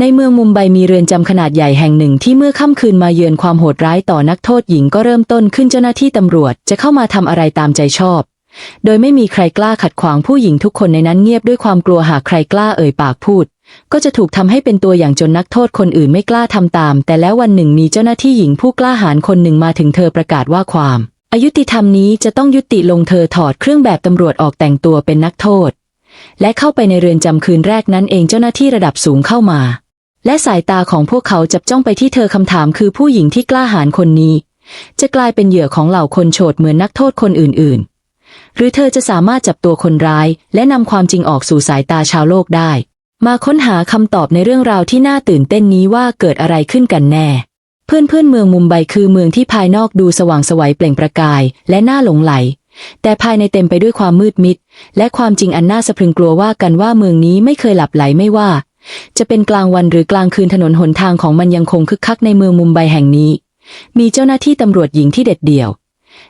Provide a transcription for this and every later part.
ในเมืองมุมไบมีเรือนจำขนาดใหญ่แห่งหนึ่งที่เมื่อค่ำคืนมาเยือนความโหดร้ายต่อนักโทษหญิงก็เริ่มต้นขึ้นเจ้าหน้าที่ตำรวจจะเข้ามาทำอะไรตามใจชอบ โดยไม่มีใครกล้าขัดขวางผู้หญิงทุกคนในนั้นเงียบด้วยความกลัวหากใครกล้าเอ่ยปากพูด ก็จะถูกทำให้เป็นตัวอย่างจนนักโทษคนอื่นไม่กล้าทำตาม แต่แล้ววันหนึ่งมีเจ้าหน้าที่หญิงผู้กล้าหาญคนหนึ่งมาถึงเธอประกาศว่าความอายุติธรรมนี้จะต้องยุติลงเธอถอดเครื่องแบบตำรวจออกแต่งตัวเป็นนักโทษ และเข้าไปในเรือนจำคืนแรกนั้นเองเจ้าหน้าที่ระดับสูงเข้ามา และสายตาของพวกเขาจับจ้องไปที่เธอคำถามคือผู้หญิงที่กล้าหาญคนนี้ จะกลายเป็นเหยื่อของเหล่าคนโฉดเหมือนนักโทษคนอื่นๆ หรือเธอจะสามารถจับตัวคนร้าย และนำความจริงออกสู่สายตาชาวโลกได้ มาค้นหาคำตอบในเรื่องราวที่น่าตื่นเต้นนี้ว่าเกิดอะไรขึ้นกันแน่ เพื่อนเพื่อนเมืองมุมไบคือเมืองที่ภายนอกดูสว่างสวัยเปล่งประกาย และน่าหลงไหลแต่ภายในเต็มไปด้วยความมืดมิด และความจริงอันน่าสะพรึงกลัวว่ากันว่าเมืองนี้ไม่เคยหลับไหลไม่ว่า จะเป็นกลางวันหรือกลางคืนถนนหนทางของมันยังคงคึกคักในเมืองมุมไบแห่งนี้ มีเจ้าหน้าที่ตำรวจหญิงที่เด็ดเดี่ยว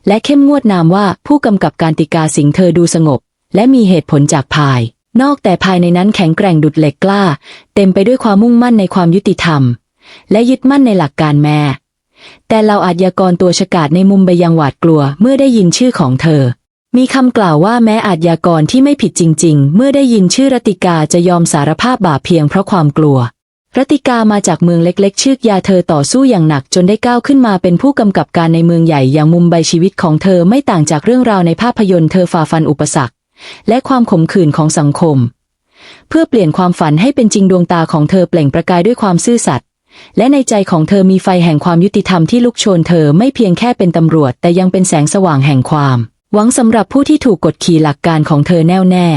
และเข้มงวดนามว่าผู้กำกับการติกาสิงเธอดูสงบ และมีเหตุผลจากภาย นอกแต่ภายในนั้นแข็งแกร่งดุดเหล็กกล้า เต็มไปด้วยความมุ่งมั่นในความยุติธรรม และยึดมั่นในหลักการแม่แต่เราอาชญากรตัวฉกาจในมุมไบยังหวาดกลัวเมื่อได้ยินชื่อของเธอ มีคำกล่าวว่าแม้อาชญากรที่ไม่ผิดจริง ๆ เมื่อได้ยินชื่อรติกาจะยอมสารภาพบาปเพียงเพราะความกลัว รติกามาจากเมืองเล็กๆ ชื่อยาเธอต่อสู้อย่างหนักจนได้ก้าวขึ้นมาเป็นผู้กำกับการในเมืองใหญ่อย่างมุมไบชีวิตของเธอไม่ต่างจากเรื่องราวในภาพยนตร์เธอฝ่าฟันอุปสรรค และความขมขื่นของสังคม เพื่อเปลี่ยนความฝันให้เป็นจริงดวงตาของเธอเปล่งประกายด้วยความซื่อสัตย์และในใจของเธอมีไฟแห่งความยุติธรรมที่ลุกโชนเธอไม่เพียงแค่เป็นตำรวจ แต่ยังเป็นแสงสว่างแห่งความ หวังสำหรับผู้ที่ถูกกดขี่หลักการของเธอแน่วแน่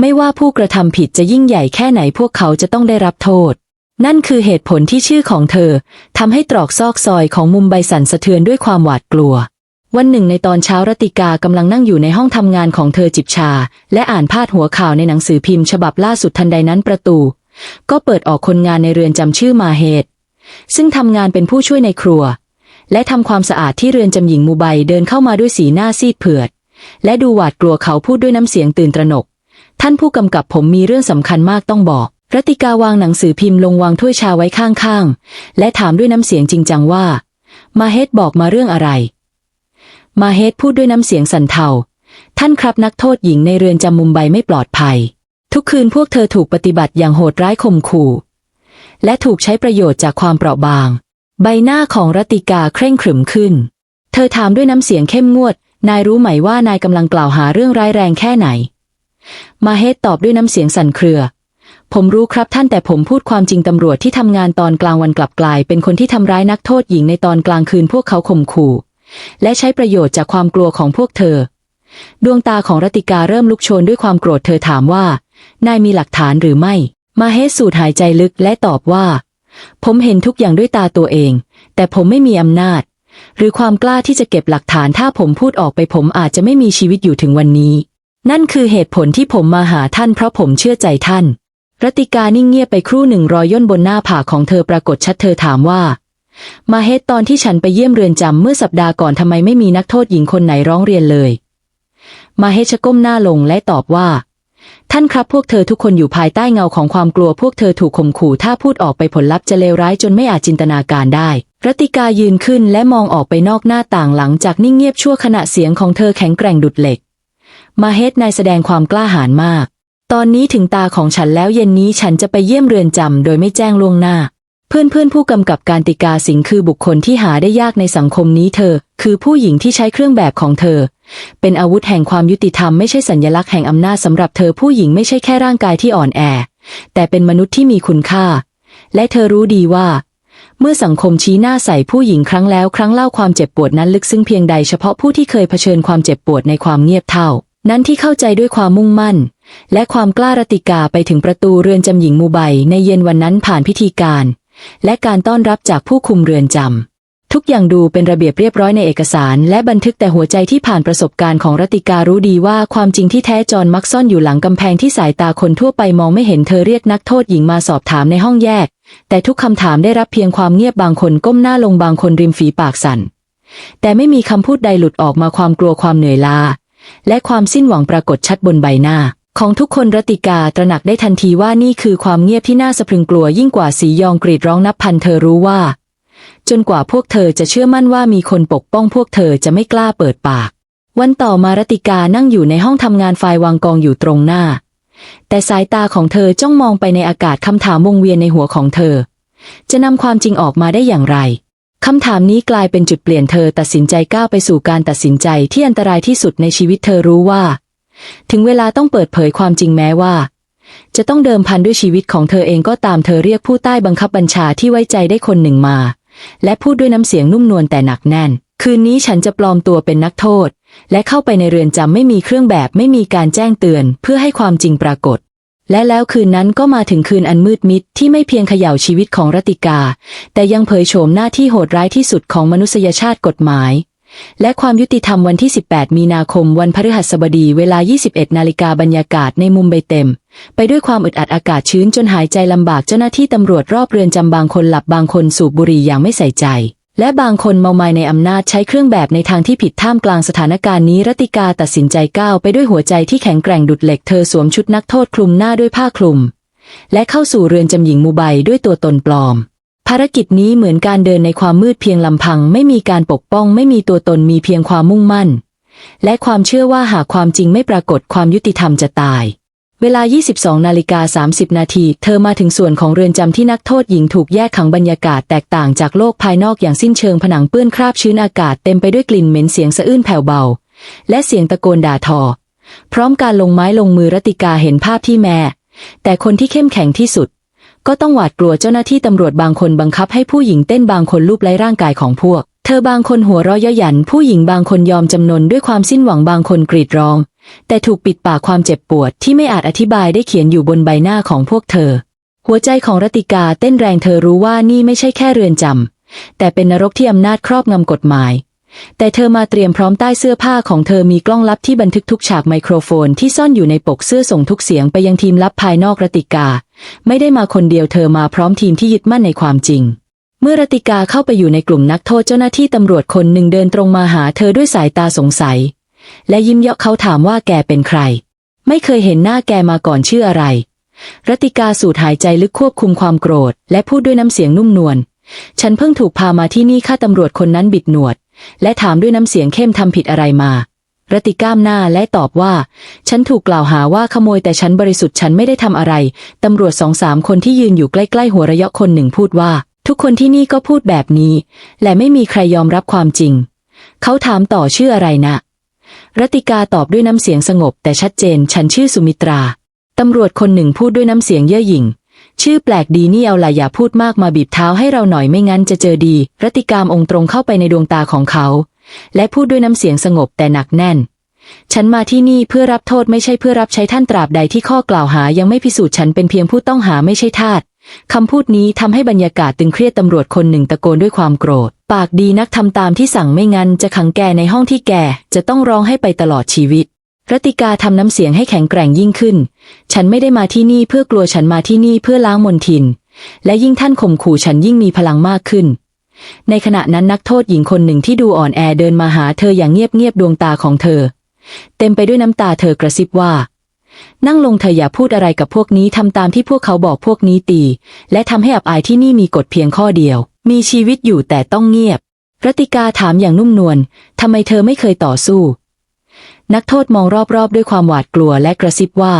ไม่ว่าผู้กระทำผิดจะยิ่งใหญ่แค่ไหนพวกเขาจะต้องได้รับโทษ นั่นคือเหตุผลที่ชื่อของเธอทำให้ตรอกซอกซอยของมุมไบสันสะเทือนด้วยความหวาดกลัว วันหนึ่งในตอนเช้ารติกากำลังนั่งอยู่ในห้องทำงานของเธอจิบชา และอ่านพาดหัวข่าวในหนังสือพิมพ์ฉบับล่าสุดทันใดนั้นประตู ก็เปิดออกคนงานในเรือนจำชื่อมาเฮดซึ่งทำงานเป็นผู้ช่วยในครัว และทำความสะอาดที่เรือนจำหญิงมูไบเดินเข้ามาด้วยสีหน้าซีดเผือด และดูหวาดกลัวเขาพูดด้วยน้ำเสียงตื่นตระหนก ท่านผู้กำกับผมมีเรื่องสำคัญมากต้องบอกรติกาวางหนังสือพิมพ์ลงวางถ้วยชาไว้ข้างๆ และถามด้วยน้ำเสียงจริงจังว่า มาเฮดบอกมาเรื่องอะไร มาเฮดพูดด้วยน้ำเสียงสั่นเทา ท่านครับนักโทษหญิงในเรือนจำมุมไบไม่ปลอดภัย ทุกคืนพวกเธอถูกปฏิบัติอย่างโหดร้ายข่มขู่ และถูกใช้ประโยชน์จากความเปราะบาง ใบหน้าของรติกาเคร่งขรึมขึ้น เธอถามด้วยน้ำเสียงเข้มงวด นายรู้ไหมว่านายกำลังกล่าวหาเรื่องร้ายแรงแค่ไหน มาเฮดตอบด้วยน้ำเสียงสั่นเครือ ผมรู้ครับท่านแต่ผมพูดความจริงตำรวจที่ทำงานตอนกลางวันกลับกลาย เป็นคนที่ทำร้ายนักโทษหญิงในตอนกลางคืนพวกเขาข่มขู่ และใช้ประโยชน์จากความกลัวของพวกเธอ ดวงตาของรติกาเริ่มลุกโชนด้วยความโกรธเธอถามว่า นายมีหลักฐานหรือไม่ มาเฮดสูดหายใจลึกและตอบว่า ผมเห็นทุกอย่างด้วยตาตัวเอง แต่ผมไม่มีอำนาจ หรือความกล้าที่จะเก็บหลักฐานถ้าผมพูดออกไปผมอาจจะไม่มีชีวิตอยู่ถึงวันนี้ นั่นคือเหตุผลที่ผมมาหาท่านเพราะผมเชื่อใจท่านรติกานิ่งเงียบไปครู่หนึ่งรอยย่นบนหน้าผากของเธอปรากฏชัดเธอถามว่า มาเฮดตอนที่ฉันไปเยี่ยมเรือนจำเมื่อสัปดาห์ก่อนทำไมไม่มีนักโทษหญิงคนไหนร้องเรียนเลย มาเฮชะก้มหน้าลงและตอบว่า ท่านครับพวกเธอทุกคนอยู่ภายใต้เงาของความกลัวพวกเธอถูกข่มขู่ถ้าพูดออกไปผลลัพธ์จะเลวร้ายจนไม่อาจจินตนาการได้รติกายืนขึ้นและมองออกไปนอกหน้าต่างหลังจากนิ่งเงียบชั่วขณะเสียงของเธอแข็งแกร่งดุดเหล็ก มาเฮดนายแสดงความกล้าหาญมาก ตอนนี้ถึงตาของฉันแล้วเย็นนี้ฉันจะไปเยี่ยมเรือนจำโดยไม่แจ้งล่วงหน้า เพื่อนเพื่อนผู้กำกับการติกาสิงห์คือบุคคลที่หาได้ยากในสังคมนี้เธอ คือผู้หญิงที่ใช้เครื่องแบบของเธอ เป็นอาวุธแห่งความยุติธรรมไม่ใช่สัญลักษณ์แห่งอำนาจสำหรับเธอผู้หญิงไม่ใช่แค่ร่างกายที่อ่อนแอ แต่เป็นมนุษย์ที่มีคุณค่า และเธอรู้ดีว่า เมื่อสังคมชี้หน้าใส่ผู้หญิงครั้งแล้วครั้งเล่าความเจ็บปวดนั้นลึกซึ้งเพียงใดเฉพาะผู้ที่เคยเผชิญความเจ็บปวดในความเงียบเท่า นั้นที่เข้าใจด้วยความมุ่งมั่น และความกล้ารติกาไปถึงประตูเรือนจำหญิงมูไบในเย็นวันนั้นผ่านพิธีการ และการต้อนรับจากผู้คุมเรือนจำ ทุกอย่างดูเป็นระเบียบเรียบร้อยในเอกสาร และบันทึกแต่หัวใจที่ผ่านประสบการณ์ของรติการู้ดีว่าความจริงที่แท้จรมักซ่อนอยู่หลังกำแพงที่สายตาคนทั่วไปมองไม่เห็นเธอเรียกนักโทษหญิงมาสอบถามในห้องแยก แต่ทุกคำถามได้รับเพียงความเงียบบางคนก้มหน้าลงบางคนริมฝีปากสั่น แต่ไม่มีคำพูดใดหลุดออกมาความกลัวความเหนื่อยล้าและความสิ้นหวังปรากฏชัดบนใบหน้า ของทุกคนรติกาตระหนักได้ทันทีว่านี่คือความเงียบที่น่าสะพรึงกลัวยิ่งกว่าสียองกรีดร้องนับพันเธอรู้ว่า จนกว่าพวกเธอจะเชื่อมั่นว่ามีคนปกป้องพวกเธอจะไม่กล้าเปิดปาก วันต่อมารติกานั่งอยู่ในห้องทำงานไฟวางกองอยู่ตรงหน้า แต่สายตาของเธอจ้องมองไปในอากาศคำถามวงเวียนในหัวของเธอ จะนำความจริงออกมาได้อย่างไรคำถามนี้กลายเป็นจุดเปลี่ยนเธอตัดสินใจก้าวไปสู่การตัดสินใจที่อันตรายที่สุดในชีวิตเธอรู้ว่า ถึงเวลาต้องเปิดเผยความจริงแม้ว่า จะต้องเดิมพันด้วยชีวิตของเธอเองก็ตามเธอเรียกผู้ใต้บังคับบัญชาที่ไว้ใจได้คนหนึ่งมา และพูดด้วยน้ำเสียงนุ่มนวลแต่หนักแน่น คืนนี้ฉันจะปลอมตัวเป็นนักโทษ และเข้าไปในเรือนจำไม่มีเครื่องแบบไม่มีการแจ้งเตือน เพื่อให้ความจริงปรากฏและแล้วคืนนั้นก็มาถึงคืนอันมืดมิดที่ไม่เพียงเขย่าชีวิตของรติกา แต่ยังเผยโฉมหน้าที่โหดร้ายที่สุดของมนุษยชาติกฎหมาย และความยุติธรรมวันที่ 18 มีนาคมวันพฤหัสบดีเวลา 21 นาฬิกาบรรยากาศในมุมใบเต็ม ไปด้วยความอึดอัดอากาศชื้นจนหายใจลำบากเจ้าหน้าที่ตำรวจรอบเรือนจำบางคนหลับบางคนสูบบุหรี่อย่างไม่ใส่ใจ และบางคนเมามายในอำนาจใช้เครื่องแบบในทางที่ผิดท่ามกลางสถานการณ์นี้รติกาตัดสินใจก้าวไปด้วยหัวใจที่แข็งแกร่งดุดเหล็กเธอสวมชุดนักโทษคลุมหน้าด้วยผ้าคลุม และเข้าสู่เรือนจำหญิงมูไบด้วยตัวตนปลอม ภารกิจนี้เหมือนการเดินในความมืดเพียงลำพัง ไม่มีการปกป้อง ไม่มีตัวตนมีเพียงความมุ่งมั่น และความเชื่อว่าหากความจริงไม่ปรากฏความยุติธรรมจะตาย เวลา 22 นาฬิกา 30 นาที เธอมาถึงส่วนของเรือนจำที่นักโทษหญิงถูกแยกขังบรรยากาศแตกต่างจากโลกภายนอกอย่างสิ้นเชิงผนังเปื้อนคราบชื้นอากาศเต็มไปด้วยกลิ่นเหม็นเสียงสะอื้นแผ่วเบา และเสียงตะโกนด่าทอ พร้อมการลงไม้ลงมือรติกาเห็นภาพที่แม่ แต่คนที่เข้มแข็งที่สุด ก็ต้องหวาดกลัวเจ้าหน้าที่ตำรวจบางคนบังคับให้ผู้หญิงเต้นบางคนลูบไล้ร่างกายของพวก เธอบางคนหัวเราะย่อหยัน ผู้หญิงบางคนยอมจำนนด้วยความสิ้นหวังบางคนกรีดร้อง แต่ถูกปิดปากความเจ็บปวดที่ไม่อาจอธิบายได้เขียนอยู่บนใบหน้าของพวกเธอ หัวใจของรติกาเต้นแรงเธอรู้ว่านี่ไม่ใช่แค่เรือนจำแต่เป็นนรกที่อำนาจครอบงำกฎหมาย แต่เธอมาเตรียมพร้อมใต้เสื้อผ้าของเธอมีกล้องลับที่บันทึกทุกฉากไมโครโฟนที่ซ่อนอยู่ในปกเสื้อส่งทุกเสียงไปยังทีมลับภายนอกรติกา ไม่ได้มาคนเดียวเธอมาพร้อมทีมที่ยึดมั่นในความจริง เมื่อรติกาเข้าไปอยู่ในกลุ่มนักโทษเจ้าหน้าที่ตำรวจคนหนึ่งเดินตรงมาหาเธอด้วยสายตาสงสัย และยิ้มเยาะเขาถามว่าแกเป็นใคร ไม่เคยเห็นหน้าแกมาก่อนชื่ออะไรรติกาสูดหายใจลึกควบคุมความโกรธ และพูดด้วยน้ำเสียงนุ่มนวลฉันเพิ่งถูกพามาที่นี่ข้าตำรวจคนนั้นบิดหนวด และถามด้วยน้ำเสียงเข้มทำผิดอะไรมา รติก้ามหน้าและตอบว่า ฉันถูกกล่าวหาว่าขโมยแต่ฉันบริสุทธิ์ฉันไม่ได้ทำอะไร ตำรวจสองสามคนที่ยืนอยู่ใกล้ๆหัวระยะคนหนึ่งพูดว่า ทุกคนที่นี่ก็พูดแบบนี้ และไม่มีใครยอมรับความจริง เขาถามต่อชื่ออะไรนะรติกาตอบด้วยน้ำเสียงสงบแต่ชัดเจน ฉันชื่อสุมิตรา ตำรวจคนหนึ่งพูดด้วยน้ำเสียงเย่อหยิ่ง ชื่อแปลกดีนี่เอาล่ะอย่าพูดมากมาบีบเท้าให้เราหน่อยไม่งั้นจะเจอดีรติกามองค์ตรงเข้าไปในดวงตาของเขา และพูดด้วยน้ำเสียงสงบแต่หนักแน่น ฉันมาที่นี่เพื่อรับโทษไม่ใช่เพื่อรับใช้ท่านตราบใดที่ข้อกล่าวหายังไม่พิสูจน์ฉันเป็นเพียงผู้ต้องหาไม่ใช่ทาสคำพูดนี้ทำให้บรรยากาศตึงเครียดตำรวจคนหนึ่งตะโกนด้วยความโกรธ ปากดีนักทำตามที่สั่งไม่งั้นจะขังแกในห้องที่แกจะต้องร้องให้ไปตลอดชีวิต รติกาทำน้ำเสียงให้แข็งแกร่งยิ่งขึ้น ฉันไม่ได้มาที่นี่เพื่อกลัวฉันมาที่นี่เพื่อล้างมนทิน และยิ่งท่านข่มขู่ฉันยิ่งมีพลังมากขึ้น ในขณะนั้นนักโทษหญิงคนหนึ่งที่ดูอ่อนแอเดินมาหาเธออย่างเงียบๆดวงตาของเธอ เต็มไปด้วยน้ำตาเธอกระซิบว่า นั่งลงเธออย่าพูดอะไรกับพวกนี้ทำตามที่พวกเขาบอกพวกนี้ตี และทำให้อับอายที่นี่มีกฎเพียงข้อเดียว มีชีวิตอยู่แต่ต้องเงียบรติกาถามอย่างนุ่มนวลทำไมเธอไม่เคยต่อสู้ นักโทษมองรอบๆ ด้วยความหวาดกลัวและกระซิบว่า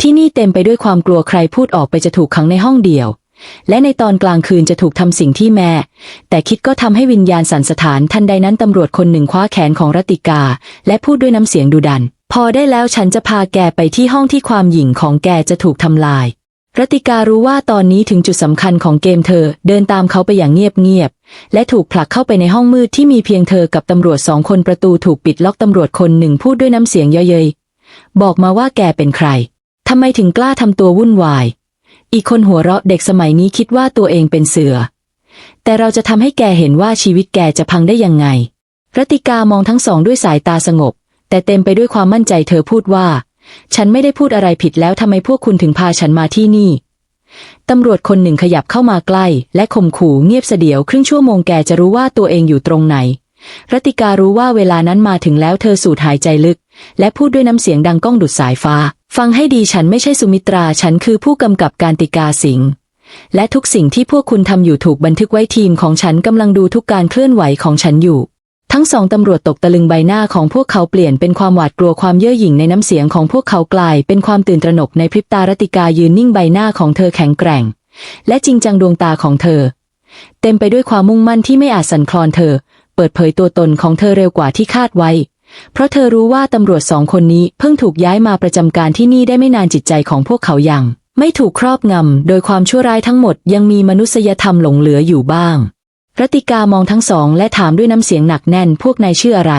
ที่นี่เต็มไปด้วยความกลัวใครพูดออกไปจะถูกขังในห้องเดียว และในตอนกลางคืนจะถูกทำสิ่งที่แม่ แต่คิดก็ทำให้วิญญาณสันสถานทันใดนั้นตำรวจคนหนึ่งคว้าแขนของรติกา และพูดด้วยน้ำเสียงดุดัน พอได้แล้วฉันจะพาแกไปที่ห้องที่ความหยิ่งของแกจะถูกทำลาย รติการู้ว่าตอนนี้ถึงจุดสำคัญของเกมเธอ เดินตามเขาไปอย่างเงียบๆ และถูกผลักเข้าไปในห้องมืดที่มีเพียงเธอกับตำรวจสองคนประตูถูกปิดล็อกตำรวจคนหนึ่งพูดด้วยน้ำเสียงเย้ยๆ บอกมาว่าแกเป็นใคร ทำไมถึงกล้าทำตัววุ่นวาย อีกคนหัวเราะเด็กสมัยนี้คิดว่าตัวเองเป็นเสือ แต่เราจะทำให้แกเห็นว่าชีวิตแกจะพังได้ยังไง รติกามองทั้งสองด้วยสายตาสงบ แต่เต็มไปด้วยความมั่นใจเธอพูดว่า ฉันไม่ได้พูดอะไรผิดแล้วทำไมพวกคุณถึงพาฉันมาที่นี่ ตำรวจคนหนึ่งขยับเข้ามาใกล้ และข่มขู่เงียบเสดียวครึ่งชั่วโมงแกจะรู้ว่าตัวเองอยู่ตรงไหนรติการู้ว่าเวลานั้นมาถึงแล้วเธอสูดหายใจลึก และพูดด้วยน้ำเสียงดังก้องดุดสายฟ้า ฟังให้ดีฉันไม่ใช่สุมิตราฉันคือผู้กำกับการติกาสิงห์และทุกสิ่งที่พวกคุณทำอยู่ถูกบันทึกไว้ทีมของฉันกำลังดูทุกการเคลื่อนไหวของฉันอยู่ ทั้งสองตำรวจตกตะลึงใบหน้าของพวกเขาเปลี่ยนเป็นความหวาดกลัวความเย่อหยิ่งในน้ำเสียงของพวกเขากลายเป็นความตื่นตระหนกในพริบตารติกายืนนิ่งใบหน้าของเธอแข็งแกร่ง และจริงจังดวงตาของเธอ เต็มไปด้วยความมุ่งมั่นที่ไม่อาจสั่นคลอนเธอ เปิดเผยตัวตนของเธอเร็วกว่าที่คาดไว้ เพราะเธอรู้ว่าตำรวจสองคนนี้เพิ่งถูกย้ายมาประจำการที่นี่ได้ไม่นานจิตใจของพวกเขายังไม่ถูกครอบงำโดยความชั่วร้ายทั้งหมดยังมีมนุษยธรรมหลงเหลืออยู่บ้าง รัติกามองทั้งสองและถามด้วยน้ำเสียงหนักแน่นพวกนายชื่ออะไร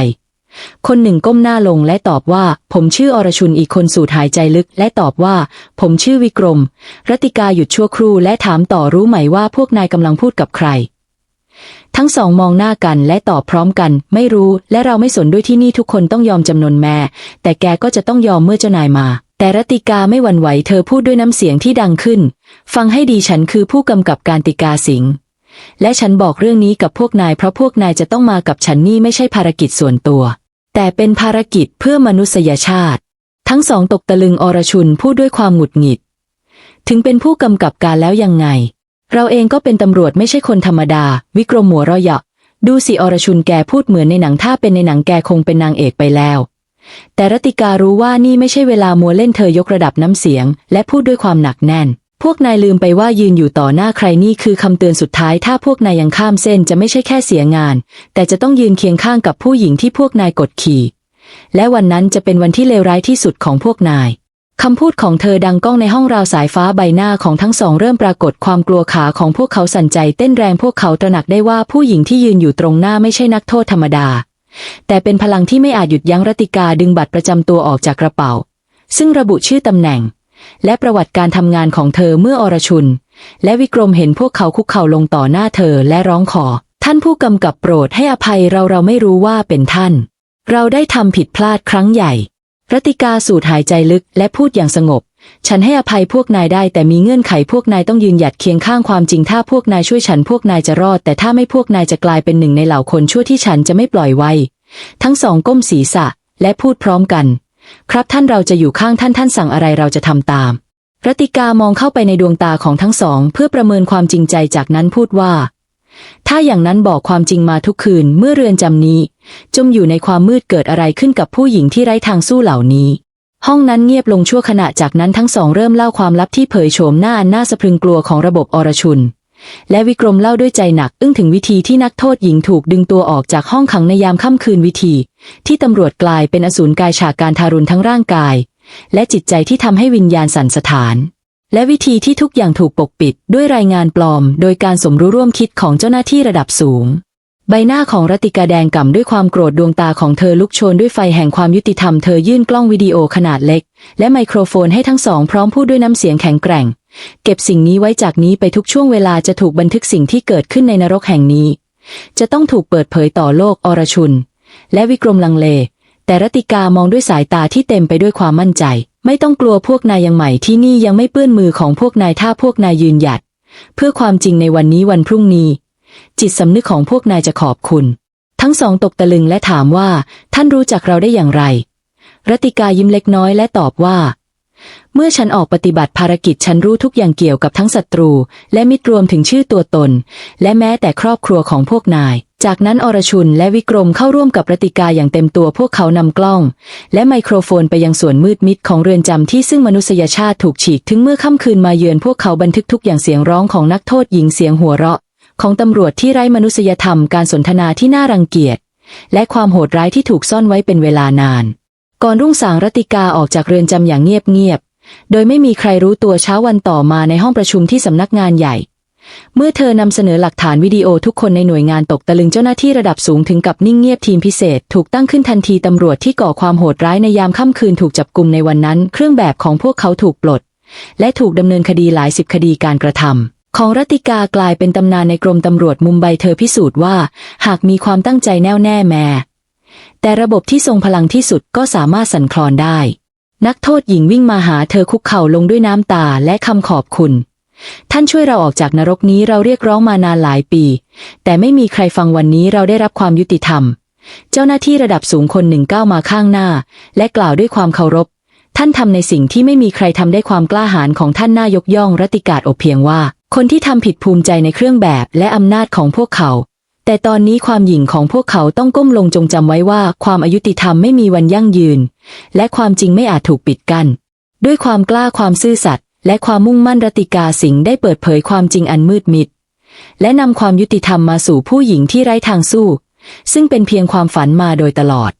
คนหนึ่งก้มหน้าลงและตอบว่า ผมชื่ออรชุนอีกคนสูดหายใจลึก และตอบว่า ผมชื่อวิกรม รัติกาหยุดชั่วครู่และถามต่อรู้ไหมว่าพวกนายกำลังพูดกับใคร ทั้งสองมองหน้ากันและตอบพร้อมกัน ไม่รู้ และเราไม่สนด้วยที่นี่ทุกคนต้องยอมจำนนแม่ แต่แกก็จะต้องยอมเมื่อเจ้านายมาแต่รติกาไม่หวั่นไหวเธอพูดด้วยน้ำเสียงที่ดังขึ้น ฟังให้ดีฉันคือผู้กำกับการติกาสิงห์ และฉันบอกเรื่องนี้กับพวกนายเพราะพวกนายจะต้องมากับฉันนี่ไม่ใช่ภารกิจส่วนตัว แต่เป็นภารกิจเพื่อมนุษยชาติ ทั้งสองตกตะลึงอรชุนพูดด้วยความหงุดหงิด ถึงเป็นผู้กำกับการแล้วยังไง เราเองก็เป็นตำรวจไม่ใช่คนธรรมดา วิกรมหัวเราะเยาะดูสิอรชุนแกพูดเหมือนในหนังถ้าเป็นในหนังแกคงเป็นนางเอกไปแล้ว แต่รติการู้ว่านี่ไม่ใช่เวลามัวเล่นเธอยกระดับน้ำเสียง และพูดด้วยความหนักแน่น พวกนายลืมไปว่ายืนอยู่ต่อหน้าใครนี่คือคำเตือนสุดท้าย ถ้าพวกนายยังข้ามเส้นจะไม่ใช่แค่เสียงาน แต่จะต้องยืนเคียงข้างกับผู้หญิงที่พวกนายกดขี่ และวันนั้นจะเป็นวันที่เลวร้ายที่สุดของพวกนายคำพูดของเธอดังก้องในห้องราวสายฟ้าใบหน้าของทั้งสองเริ่มปรากฏความกลัวขาของพวกเขาสั่นใจเต้นแรงพวกเขาตระหนักได้ว่าผู้หญิงที่ยืนอยู่ตรงหน้าไม่ใช่นักโทษธรรมดา แต่เป็นพลังที่ไม่อาจหยุดยั้งรติกาดึงบัตรประจำตัวออกจากกระเป๋า ซึ่งระบุชื่อตำแหน่ง และประวัติการทำงานของเธอเมื่ออรชุน และวิกรมเห็นพวกเขาคุกเข่าลงต่อหน้าเธอและร้องขอ ท่านผู้กำกับโปรดให้อภัยเราเราไม่รู้ว่าเป็นท่าน เราได้ทำผิดพลาดครั้งใหญ่รติกาสูดหายใจลึกและพูดอย่างสงบ ฉันให้อภัยพวกนายได้แต่มีเงื่อนไขพวกนายต้องยืนหยัดเคียงข้างความจริงถ้าพวกนายช่วยฉันพวกนายจะรอด แต่ถ้าไม่พวกนายจะกลายเป็นหนึ่งในเหล่าคนชั่วที่ฉันจะไม่ปล่อยไว้ ทั้งสองก้มศีรษะและพูดพร้อมกัน ครับท่านเราจะอยู่ข้างท่านท่านสั่งอะไรเราจะทำตามรติกามองเข้าไปในดวงตาของทั้งสอง เพื่อประเมินความจริงใจจากนั้นพูดว่า ถ้าอย่างนั้นบอกความจริงมาทุกคืนเมื่อเรือนจำนี้ จมอยู่ในความมืดเกิดอะไรขึ้นกับผู้หญิงที่ไร้ทางสู้เหล่านี้ ห้องนั้นเงียบลงชั่วขณะจากนั้นทั้งสองเริ่มเล่าความลับที่เผยโฉมหน้าอันน่าสะพรึงกลัวของระบบอรชุน และวิกรมเล่าด้วยใจหนัก อึ้งถึงวิธีที่นักโทษหญิงถูกดึงตัวออกจากห้องขังในยามค่ำคืนวิธี ที่ตำรวจกลายเป็นอสูรกายฉากการทารุณทั้งร่างกาย และจิตใจที่ทำให้วิญญาณสั่นสถาน และวิธีที่ทุกอย่างถูกปกปิดด้วยรายงานปลอม โดยการสมรู้ร่วมคิดของเจ้าหน้าที่ระดับสูง ใบหน้าของรติกาแดงก่ำด้วยความโกรธดวงตาของเธอลุกโชนด้วยไฟแห่งความยุติธรรมเธอยื่นกล้องวิดีโอขนาดเล็ก และไมโครโฟนให้ทั้งสองพร้อมพูดด้วยน้ำเสียงแข็งแกร่ง เก็บสิ่งนี้ไว้จากนี้ไปทุกช่วงเวลาจะถูกบันทึกสิ่งที่เกิดขึ้นในนรกแห่งนี้ จะต้องถูกเปิดเผยต่อโลกอรชุน และวิกรมลังเล แต่รติกามองด้วยสายตาที่เต็มไปด้วยความมั่นใจ ไม่ต้องกลัวพวกนายยังใหม่ที่นี่ยังไม่เปื้อนมือของพวกนายถ้าพวกนายยืนหยัด เพื่อความจริงในวันนี้วันพรุ่งนี้ จิตสำนึกของพวกนายจะขอบคุณ ทั้งสองตกตะลึงและถามว่า ท่านรู้จักเราได้อย่างไรรติกายิ้มเล็กน้อยและตอบว่า เมื่อฉันออกปฏิบัติภารกิจฉันรู้ทุกอย่างเกี่ยวกับทั้งศัตรู และมิตรรวมถึงชื่อตัวตน และแม้แต่ครอบครัวของพวกนาย จากนั้นอรชุนและวิกรมเข้าร่วมกับรติกาอย่างเต็มตัวพวกเขานำกล้อง และไมโครโฟนไปยังส่วนมืดมิดของเรือนจำที่ซึ่งมนุษยชาติถูกฉีกถึงเมื่อค่ำคืนมาเยือนพวกเขาบันทึกทุกอย่างเสียงร้องของนักโทษหญิงเสียงหัวเราะ ของตำรวจที่ไร้มนุษยธรรมการสนทนาที่น่ารังเกียจและความโหดร้ายที่ถูกซ่อนไว้เป็นเวลานาน ก่อนรุ่งสางรติกาออกจากเรือนจำอย่างเงียบๆ โดยไม่มีใครรู้ตัวเช้าวันต่อมาในห้องประชุมที่สำนักงานใหญ่ เมื่อเธอนำเสนอหลักฐานวิดีโอทุกคนในหน่วยงานตกตะลึงเจ้าหน้าที่ระดับสูงถึงกับนิ่งเงียบทีมพิเศษ ถูกตั้งขึ้นทันทีตำรวจที่ก่อความโหดร้ายในยามค่ำคืนถูกจับกลุ่มในวันนั้น เครื่องแบบของพวกเขาถูกปลด และถูกดำเนินคดีหลายสิบคดีการกระทำของรติกากลายเป็นตำนานในกรมตำรวจมุมไบเธอพิสูจน์ว่า หากมีความตั้งใจแน่วแน่แม้ แต่ระบบที่ทรงพลังที่สุดก็สามารถสั่นคลอนได้ นักโทษหญิงวิ่งมาหาเธอคุกเข่าลงด้วยน้ำตาและคำขอบคุณ ท่านช่วยเราออกจากนรกนี้เราเรียกร้องมานานหลายปี แต่ไม่มีใครฟังวันนี้เราได้รับความยุติธรรม เจ้าหน้าที่ระดับสูงคนหนึ่งก้าวมาข้างหน้า และกล่าวด้วยความเคารพ ท่านทำในสิ่งที่ไม่มีใครทำได้ความกล้าหาญของท่านน่ายกย่องรติกาศอบเพียงว่า คนที่ทำผิดภูมิใจในเครื่องแบบและอำนาจของพวกเขา แต่ตอนนี้ความหยิ่งของพวกเขาต้องก้มลงจงจำไว้ว่าความอายุติธรรมไม่มีวันยั่งยืน และความจริงไม่อาจถูกปิดกั้นด้วยความกล้าความซื่อสัตย์และความมุ่งมั่นรติกาสิงห์ได้เปิดเผยความจริงอันมืดมิด และนำความยุติธรรมมาสู่ผู้หญิงที่ไร้ทางสู้ ซึ่งเป็นเพียงความฝันมาโดยตลอด